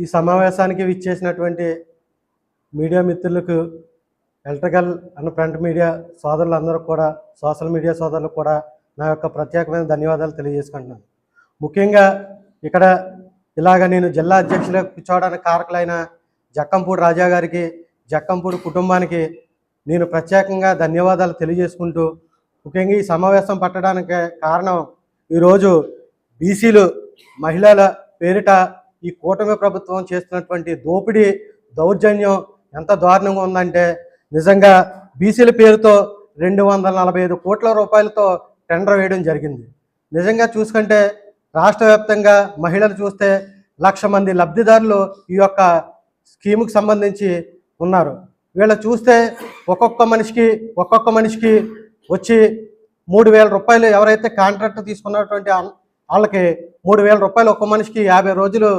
ఈ సమావేశానికి విచ్చేసినటువంటి మీడియా మిత్రులకు ఎలక్ట్రికల్ అండ్ ప్రింట్ మీడియా సోదరులందరూ కూడా సోషల్ మీడియా సోదరులకు కూడా నా యొక్క ప్రత్యేకమైన ధన్యవాదాలు తెలియజేసుకుంటున్నాను. ముఖ్యంగా ఇక్కడ ఇలాగ నేను జిల్లా అధ్యక్షులుగా కూర్చోవడానికి కారకులైన జక్కంపూడి రాజా గారికి జక్కంపూడి కుటుంబానికి నేను ప్రత్యేకంగా ధన్యవాదాలు తెలియజేసుకుంటూ ముఖ్యంగా ఈ సమావేశం పట్టడానికి కారణం ఈరోజు బీసీలు మహిళల పేరిట ఈ కూటమి ప్రభుత్వం చేస్తున్నటువంటి దోపిడీ దౌర్జన్యం ఎంత దారుణంగా ఉందంటే నిజంగా బీసీల పేరుతో రెండు వందల నలభై ఐదు కోట్ల రూపాయలతో టెండర్ వేయడం జరిగింది. నిజంగా చూసుకుంటే రాష్ట్ర వ్యాప్తంగా మహిళలు చూస్తే లక్ష మంది లబ్ధిదారులు ఈ యొక్క స్కీముకి సంబంధించి ఉన్నారు. వీళ్ళు చూస్తే ఒక్కొక్క మనిషికి ఒక్కొక్క మనిషికి వచ్చి మూడు వేల రూపాయలు ఎవరైతే కాంట్రాక్ట్ తీసుకున్నటువంటి వాళ్ళకి మూడు వేల రూపాయలు ఒక్క మనిషికి యాభై రోజులు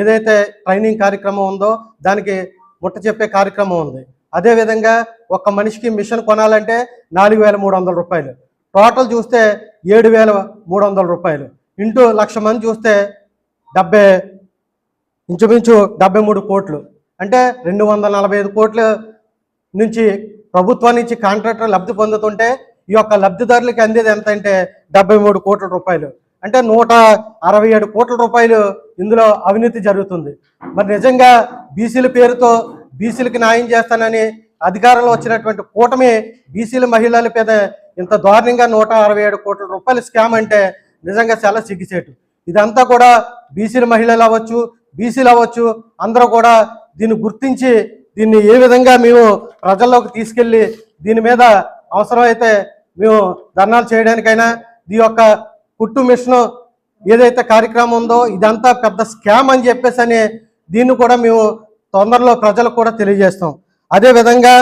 ఏదైతే ట్రైనింగ్ కార్యక్రమం ఉందో దానికి ముట్ట చెప్పే కార్యక్రమం ఉంది. అదేవిధంగా ఒక మనిషికి మిషన్ కొనాలంటే నాలుగు వేల మూడు వందల రూపాయలు. టోటల్ చూస్తే ఏడు వేల మూడు వందల రూపాయలు. ఇంటూ లక్ష మంది చూస్తే డెబ్బై ఇంచుమించు డెబ్బై మూడు కోట్లు. అంటే రెండు వందల నలభై ఐదు కోట్ల నుంచి ప్రభుత్వం నుంచి కాంట్రాక్టర్ లబ్ధి పొందుతుంటే ఈ యొక్క లబ్ధిదారులకి అందేది ఎంత అంటే డెబ్బై మూడు కోట్ల రూపాయలు. అంటే నూట అరవై ఏడు కోట్ల రూపాయలు ఇందులో అవినీతి జరుగుతుంది. మరి నిజంగా బీసీల పేరుతో బీసీలకి న్యాయం చేస్తానని అధికారంలో వచ్చినటువంటి కూటమి బీసీల మహిళల మీద ఇంత దారుణంగా నూట అరవై ఏడు కోట్ల రూపాయల స్కామ్ అంటే నిజంగా చాలా సిగ్గుచేటు. ఇదంతా కూడా బీసీల మహిళలు అవ్వచ్చు బీసీలు అవ్వచ్చు అందరూ కూడా దీన్ని గుర్తించి దీన్ని ఏ విధంగా మేము ప్రజల్లోకి తీసుకెళ్ళి దీని మీద అవసరమైతే మేము ధర్నాలు చేయడానికైనా ఈ యొక్క కుట్టు మిషన్ ఏదైతే కార్యక్రమం ఉందో ఇదంతా పెద్ద స్కామ్ అని చెప్పేసి అని దీన్ని కూడా మేము తొందరలో ప్రజలకు కూడా తెలియజేస్తాం. అదే విధంగా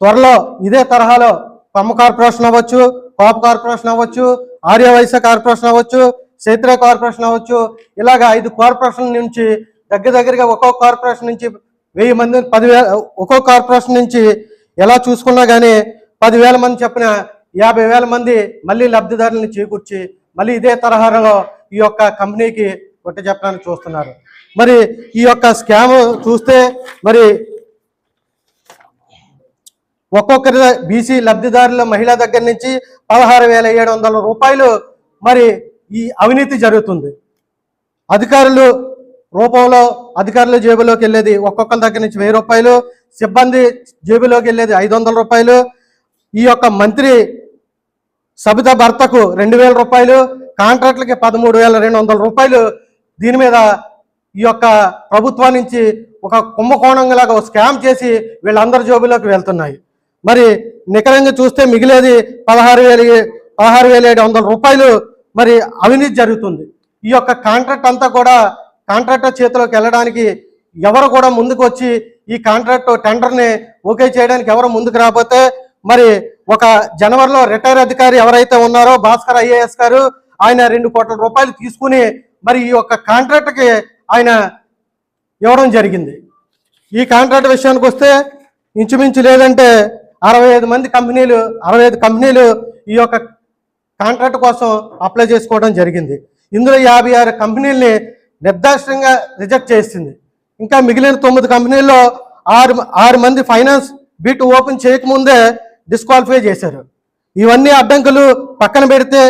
త్వరలో ఇదే తరహాలో పమ్మ కార్పొరేషన్ అవ్వచ్చు పాప్ కార్పొరేషన్ అవ్వచ్చు ఆర్యవైశ్య కార్పొరేషన్ అవ్వచ్చు చైత్ర కార్పొరేషన్ అవ్వచ్చు ఇలాగ ఐదు కార్పొరేషన్ నుంచి దగ్గర దగ్గరగా ఒక్కొక్క కార్పొరేషన్ నుంచి వెయ్యి మంది పదివేల ఒక్కొక్క కార్పొరేషన్ నుంచి ఎలా చూసుకున్నా కానీ పదివేల మంది చెప్పిన యాభై వేల మంది మళ్ళీ లబ్ధిదారులను చేకూర్చి మళ్ళీ ఇదే తరహాలో ఈ యొక్క కంపెనీకి కొట్ట చెప్పడానికి చూస్తున్నారు. మరి ఈ యొక్క స్కామ్ చూస్తే మరి ఒక్కొక్కరి బీసీ లబ్ధిదారుల మహిళ దగ్గర నుంచి పదహారు వేల ఏడు వందల రూపాయలు మరి ఈ అవినీతి జరుగుతుంది. అధికారులు రూపంలో అధికారుల జేబులోకి వెళ్ళేది ఒక్కొక్కరి దగ్గర నుంచి వెయ్యి రూపాయలు సిబ్బంది జేబులోకి వెళ్ళేది ఐదు వందల రూపాయలు. ఈ యొక్క మంత్రి సబిత భర్తకు రెండు వేల రూపాయలు కాంట్రాక్టులకి పదమూడు వేల రెండు వందల రూపాయలు. దీని మీద ఈ యొక్క ప్రభుత్వం నుంచి ఒక కుంభకోణంలాగా ఒక స్కామ్ చేసి వీళ్ళందరి జోబులోకి వెళ్తున్నాయి. మరి నికరంగా చూస్తే మిగిలేది పదహారు వేల పదహారు వేల ఏడు వందల రూపాయలు మరి అవినీతి జరుగుతుంది. ఈ యొక్క కాంట్రాక్ట్ అంతా కూడా కాంట్రాక్టర్ చేతిలోకి వెళ్ళడానికి ఎవరు కూడా ముందుకు వచ్చి ఈ కాంట్రాక్ట్ టెండర్ని ఓకే చేయడానికి ఎవరు ముందుకు రాకపోతే మరి ఒక జనవరిలో రిటైర్ అధికారి ఎవరైతే ఉన్నారో భాస్కర్ ఐఏఎస్ గారు ఆయన రెండు కోట్ల రూపాయలు తీసుకుని మరి ఈ యొక్క కాంట్రాక్ట్కి ఆయన ఇవ్వడం జరిగింది. ఈ కాంట్రాక్ట్ విషయానికి వస్తే ఇంచుమించు లేదంటే అరవై ఐదు మంది కంపెనీలు అరవై ఐదు కంపెనీలు ఈ యొక్క కాంట్రాక్ట్ కోసం అప్లై చేసుకోవడం జరిగింది. ఇందులో యాభై ఆరు కంపెనీల్ని నిర్దాష్టంగా రిజెక్ట్ చేసింది. ఇంకా మిగిలిన తొమ్మిది కంపెనీల్లో ఆరు ఆరు మంది ఫైనాన్స్ బిట్ ఓపెన్ చేయకముందే డిస్క్వాలిఫై చేశారు. ఇవన్నీ అడ్డంకులు పక్కన పెడితే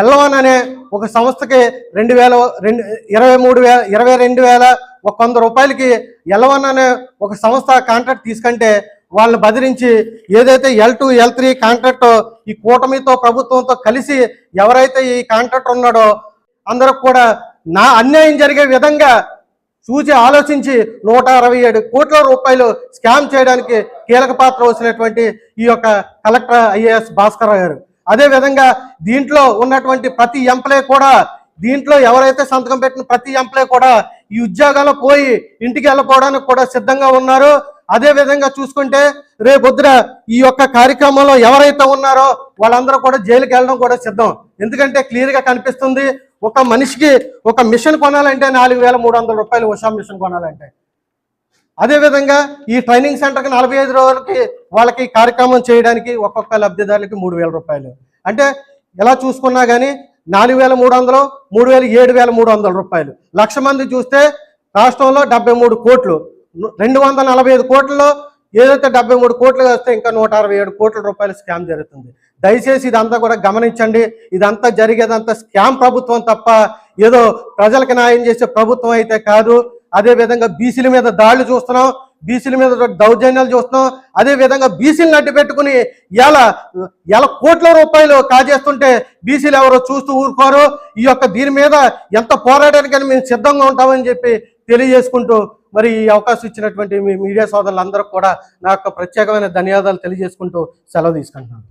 ఎల్లవన్ అనే ఒక సంస్థకి రెండు వేల రెండు ఇరవై మూడు వేల ఇరవై రెండు వేల ఒక వంద రూపాయలకి ఎల్లవన్ అనే ఒక సంస్థ కాంట్రాక్ట్ తీసుకుంటే వాళ్ళని బదిరించి ఏదైతే L two L three contract ఈ కూటమితో ప్రభుత్వంతో కలిసి ఎవరైతే ఈ కాంట్రాక్ట్ ఉన్నాడో అందరికి కూడా నా అన్యాయం జరిగే విధంగా చూసి ఆలోచించి నూట అరవై ఏడు కోట్ల రూపాయలు స్కామ్ చేయడానికి కీలక పాత్ర వచ్చినటువంటి ఈ యొక్క కలెక్టర్ ఐఏఎస్ భాస్కర్ గారు. అదేవిధంగా దీంట్లో ఉన్నటువంటి ప్రతి ఎంప్లాయ్ కూడా దీంట్లో ఎవరైతే సంతకం పెట్టిన ప్రతి ఎంప్లాయ్ కూడా ఈ ఉద్యోగాలు పోయి ఇంటికి వెళ్ళిపోవడానికి కూడా సిద్ధంగా ఉన్నారు. అదే విధంగా చూసుకుంటే రేపొద్దున ఈ యొక్క కార్యక్రమంలో ఎవరైతే ఉన్నారో వాళ్ళందరూ కూడా జైలుకి వెళ్ళడం కూడా సిద్ధం. ఎందుకంటే క్లియర్గా కనిపిస్తుంది ఒక మనిషికి ఒక మిషన్ కొనాలంటే నాలుగు వేల మూడు వందల రూపాయలు ఉషా మిషన్ కొనాలంటే. అదేవిధంగా ఈ ట్రైనింగ్ సెంటర్కి నలభై ఐదు రోజులకి వాళ్ళకి కార్యక్రమం చేయడానికి ఒక్కొక్క లబ్ధిదారులకి మూడు వేల రూపాయలు. అంటే ఎలా చూసుకున్నా కానీ నాలుగు వేల మూడు వందలు మూడు వేలు ఏడు వేల మూడు వందల రూపాయలు. లక్ష మంది చూస్తే రాష్ట్రంలో డెబ్బై మూడు కోట్లు. రెండు వందల నలభై ఐదు కోట్లలో ఏదైతే డెబ్బై మూడు కోట్లు వస్తే ఇంకా నూట అరవై ఏడు కోట్ల రూపాయలు స్కామ్ జరుగుతుంది. దయచేసి ఇదంతా కూడా గమనించండి. ఇదంతా జరిగేదంతా స్కామ్ ప్రభుత్వం తప్ప ఏదో ప్రజలకు న్యాయం చేసే ప్రభుత్వం అయితే కాదు. అదే విధంగా బీసీల మీద దాడులు చూస్తున్నాం. బీసీల మీద దౌర్జన్యాలు చూస్తున్నాం. అదే విధంగా బీసీలను అడ్డు పెట్టుకుని ఎలా ఎలా కోట్ల రూపాయలు కాజేస్తుంటే బీసీలు ఎవరో చూస్తూ ఊరుకోరు. ఈ యొక్క దీని మీద ఎంత పోరాటానికైనా మేము సిద్ధంగా ఉంటామని చెప్పి తెలియజేసుకుంటూ మరి ఈ అవకాశం ఇచ్చినటువంటి మీ మీడియా సోదరులందరూ కూడా నా యొక్క ప్రత్యేకమైన ధన్యవాదాలు తెలియజేసుకుంటూ సెలవు తీసుకుంటున్నాను.